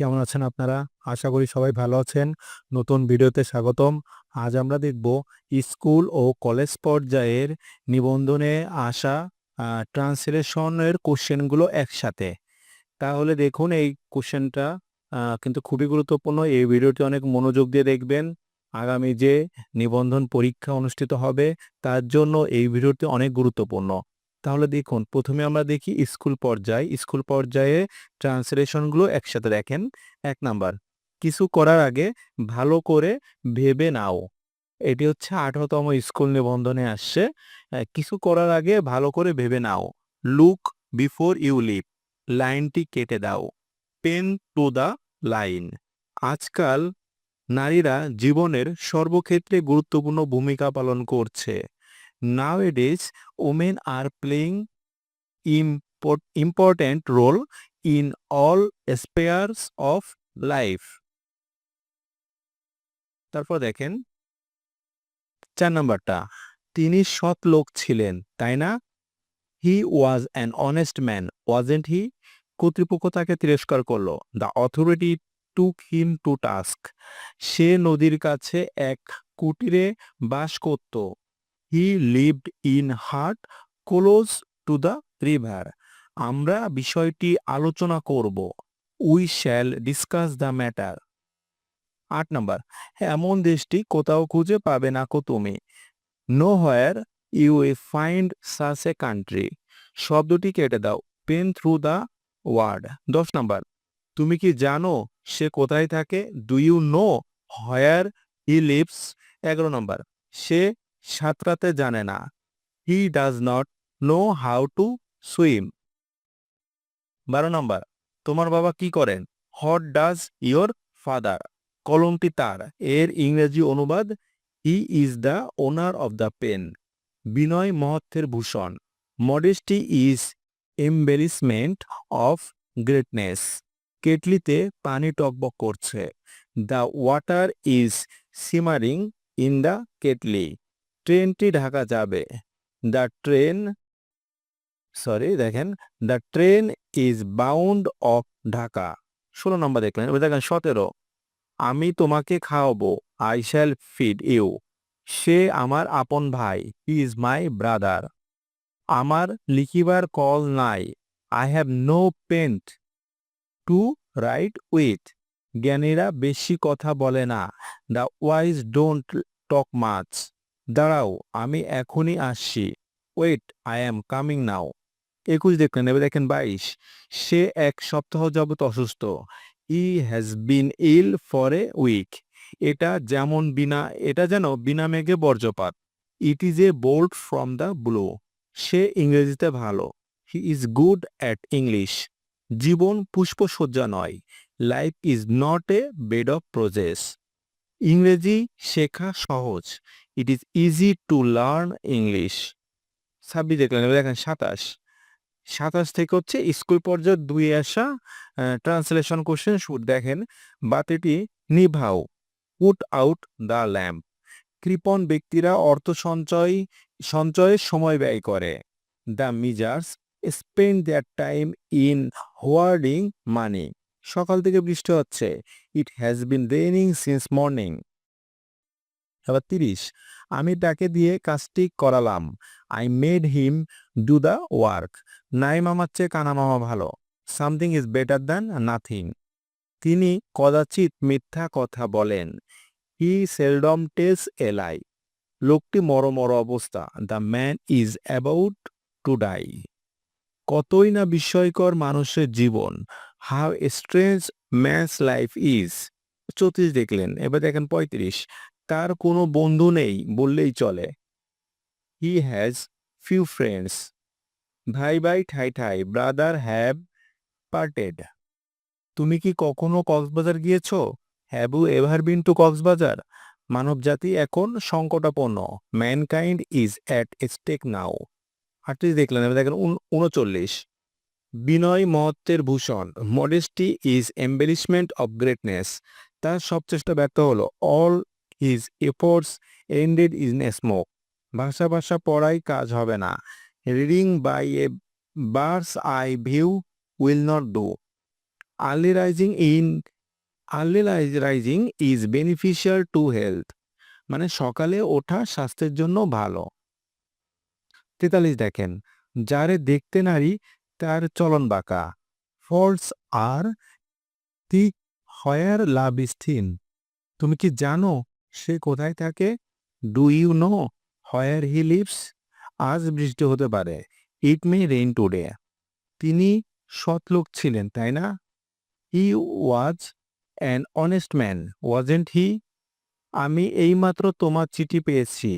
কেমন আছেন আপনারা? আশা করি সবাই ভালো আছেন। নতুন ভিডিওতে স্বাগতম। আজ আমরা দেখব স্কুল ও কলেজ পর্যায়ের নিবন্ধনে আসা ট্রান্সলেশনের কোশ্চেনগুলো একসাথে। তাহলে দেখুন এই কোশ্চেনটা কিন্তু খুবই গুরুত্বপূর্ণ। এই ভিডিওটি অনেক মনোযোগ দিয়ে দেখবেন। আগামী যে নিবন্ধন পরীক্ষা অনুষ্ঠিত হবে, তার জন্য এই ভিডিওটি অনেক গুরুত্বপূর্ণ। তাহলে দেখুন, প্রথমে আমরা দেখি স্কুল পর্যায়। স্কুল পর্যায়ে ট্রান্সলেশনগুলো একসাথে দেখেন। এক নাম্বার, কিছু করার আগে ভালো করে ভেবে নাও। এটি হচ্ছে ১৮ তম স্কুল নিবন্ধনে আসছে। কিছু করার আগে ভালো করে ভেবে নাও। লুক বিফোর ইউ লিভ লাইনটি কেটে দাও। পেন টু দ্য লাইন আজকাল নারীরা জীবনের সর্বক্ষেত্রে গুরুত্বপূর্ণ ভূমিকা পালন করছে। nowadays women are playing import, important role in all spheres of life. তারপর দেখেন চার নম্বরটা তিনি সৎ লোক ছিলেন তাই না? He was an honest man wasn't he কর্তৃপক্ষ তাকে তিরস্কার করল। The authority took him to task সে নদীর কাছে এক কুটিরে বাস করত। He lived in hut close to the river. আমরা বিষয়টি আলোচনা করব। We shall discuss the matter. ৮ number এমন দেশটি কোথাও খুঁজে পাবে না কো তুমি। Nowhere you a find such a country শব্দটি কেটে দাও। পেন থ্রু দ্য ওয়ার্ড দশ নম্বর তুমি কি জানো সে কোথায় থাকে? Do you know where he lives? এগারো নম্বর সে সাঁতরাতে জানে না। He does not know how to swim. ১২ number, তোমার বাবা কি করেন? What does your father? কলমটি তার। এর ইংরেজি অনুবাদ he is the owner of the pen. বিনয় মহত্বের ভূষণ। Modesty is embellishment of greatness. কেটলিতে পানি টকবক করছে। The water is simmering in the kettle. ট্রেনটি ঢাকা যাবে। দ্য ট্রেন, সরি, দেখেন, the train is bound of Dhaka. ১৬ number দেখলেন। এবার দেখেন ১৭ আমি তোমাকে খাওয়াবো। I shall feed you. সে আমার আপন ভাই। Is my brother. আমার লিখিবার কল নাই। I have no pen to write with. জ্ঞানীরা বেশি কথা বলে না। The wise don't talk much. দাঁড়াও, আমি এখনই আসছি। Wait I am coming now. ২১ দেখলেন। এবার দেখেন ২২ সে এক সপ্তাহ যাবৎ অসুস্থ। He has been ill for a week. এটা যেমন বিনা, এটা যেন বিনা মেঘে বজ্রপাত। It is a bolt from the blue. সে ইংরেজিতে ভালো। He is good at English. জীবন পুষ্পসজ্জা নয়। Life is not a bed of roses ইংরেজি শেখা সহজ। It is easy to learn English. ২৬ দেখলেন। দেখেন ২৭ ২৭ থেকে হচ্ছে স্কুল পর্যায়ে ২ এ আসা ট্রান্সলেশন কোশ্চেন শুট দেখেন, বাতিটি নিভাও। Put out the lamp. কৃপণ ব্যক্তিরা অর্থ সঞ্চয়, সঞ্চয়ে সময় ব্যয় করে। The misers spend their time in hoarding money. সকাল থেকে বৃষ্টি হচ্ছে। It has been raining since morning. এবার ৩০ আমি তাকে দিয়ে কাজটি করালাম। I made him do the work. নাই মামার চেয়ে কানা মামা ভালো। Something is better than nothing. তিনি কদাচিৎ মিথ্যা কথা বলেন। হি সেলডম টেলস এ লাই। লোকটি মরমর অবস্থা। The man is about to die. কতই না বিস্ময়কর মানুষের জীবন। How strange man's life is. ৩৪ দেখলেন। এবার দেখেন ৩৫ তার কোনো বন্ধু নেই বললেই চলে। He has few friends. ভাই ভাই ঠাই ঠাই ব্রাদার হ্যাভ পার্টেড। তুমি কি কখনো কক্সবাজার গিয়েছ? Have you ever been to Cox's Bazar? মানবজাতি এখন সংকটাপন্ন। Mankind is at stake now. ৩৮ দেখলেন। এবার দেখেন উন ৩৯ বিনয় মহত্বের ভূষণ। Modesty is embellishment of greatness. তার সব চেষ্টা ব্যর্থ হলো। All his efforts ended in a smoke. ভাষা ভাষা পড়াই কাজ হবে না। Reading by a birds eye view will not do. Early rising in early rising is beneficial to health মানে সকালে ওঠা স্বাস্থ্যের জন্য ভালো তেতাল্লিশ দেখেন, যারে দেখতে নারী, তার চলন বাঁকা ফলস আর দি হয়ার লাভ স্থিন তুমি কি জানো সে কোথায় থাকে? Do you know where he lives আজ বৃষ্টি হতে পারে। ইট মে রেইন টুডে তিনি সৎ লোক ছিলেন, তাই না? He was an honest man wasn't he আমি এইমাত্র তোমার চিঠি পেয়েছি।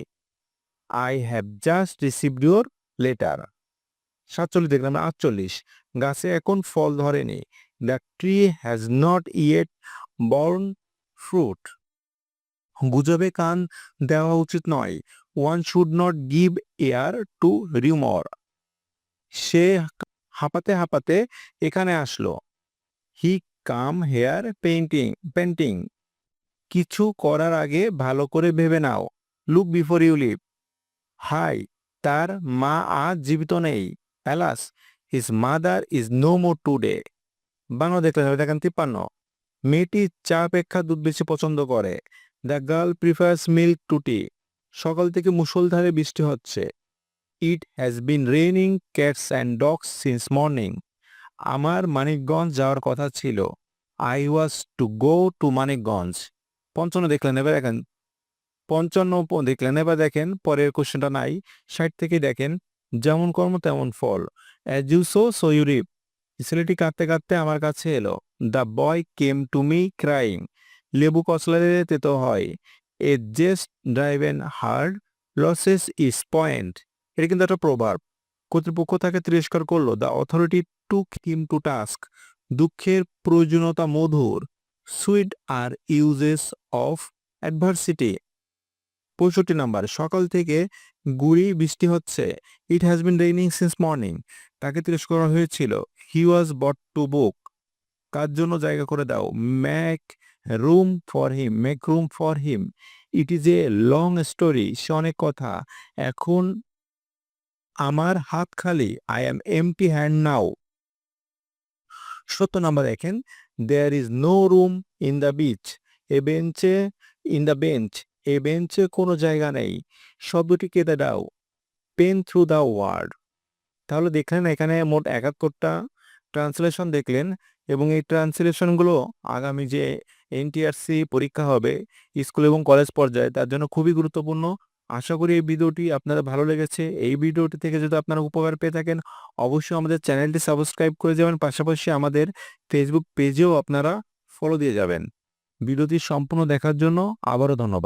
I have just received your letter সাতচল্লিশ দেখলাম, আটচল্লিশ। গাছে এখন ফল ধরেনি। The tree has not yet borne fruit গুজবে কান দেওয়া উচিত নয়। One should not give ear to rumour সে হাঁপাতে হাঁপাতে এখানে আসলো। He come here painting panting কিছু করার আগে ভালো করে ভেবে নাও। Look before you leave high তার মা আজ জীবিত নেই। Alas his mother is no more today Bangla দেখলেন দেখেন তিপ্পান্ন। মেয়েটি চা অপেক্ষা দুধ বেশি পছন্দ করে। The girl prefers milk to tea সকাল থেকে মুষলধারে বৃষ্টি হচ্ছে। It has been raining cats and dogs since morning. আমার মানিকগঞ্জ যাওয়ার কথা ছিল। I was to go to Manikganj. পঞ্চান্ন দেখলেন, এবার দেখেন। পঞ্চান্ন দেখলেন, এবার দেখেন। পরের কোশ্চেনটা নাই। ষাট থেকে দেখেন। যেমন কর্ম, তেমন ফল। As you sow so you reap ছেলেটি কাঁদতে কাঁদতে আমার কাছে এলো। The boy came to me crying লেবু কচলারে তেতো হয়। A jest driven hard loses its point এটা কিন্তু একটা প্রভাব। কর্তৃপক্ষ তাকে তিরস্কার করল। The authority took him to task দুঃখের প্রয়োজনীয়তা মধুর। Sweet are uses of adversity পঁয়ষট্টি নাম্বার। সকাল থেকে গুড়ি বৃষ্টি হচ্ছে। It has been raining since morning তাকে তিরস্কার করা হয়েছিল। হি ওয়াজ বট টু বুক কার জন্য জায়গা করে দাও? Make room for him make room for him it is a long story সে অনেক কথা। এখন আমার হাত খালি I am empty hand now সত্য নাম্বার দেখেন there is no room in the bench a বেঞ্চে ইন দ্য বেঞ্চ এ বেঞ্চে কোনো জায়গা নেই। শব্দটি কেটে দাও পেন থ্রু দ্য ওয়ার্ড তাহলে দেখলেন এখানে মোট একাত্তরটা ট্রান্সলেশন দেখলেন, এবং এই ট্রান্সলেশনগুলো আগামী যে এনটিআরসি পরীক্ষা হবে স্কুল এবং কলেজ পর্যায়ে। তার জন্য খুবই গুরুত্বপূর্ণ। আশা করি এই ভিডিওটি আপনাদের ভালো লেগেছে। এই ভিডিওটি থেকে যদি আপনারা উপকার পেয়ে থাকেন, অবশ্যই আমাদের চ্যানেলটি সাবস্ক্রাইব করে যাবেন পাশাপাশি আমাদের ফেসবুক পেজেও আপনারা ফলো দিয়ে যাবেন। ভিডিওটি সম্পূর্ণ দেখার জন্য আবারও ধন্যবাদ।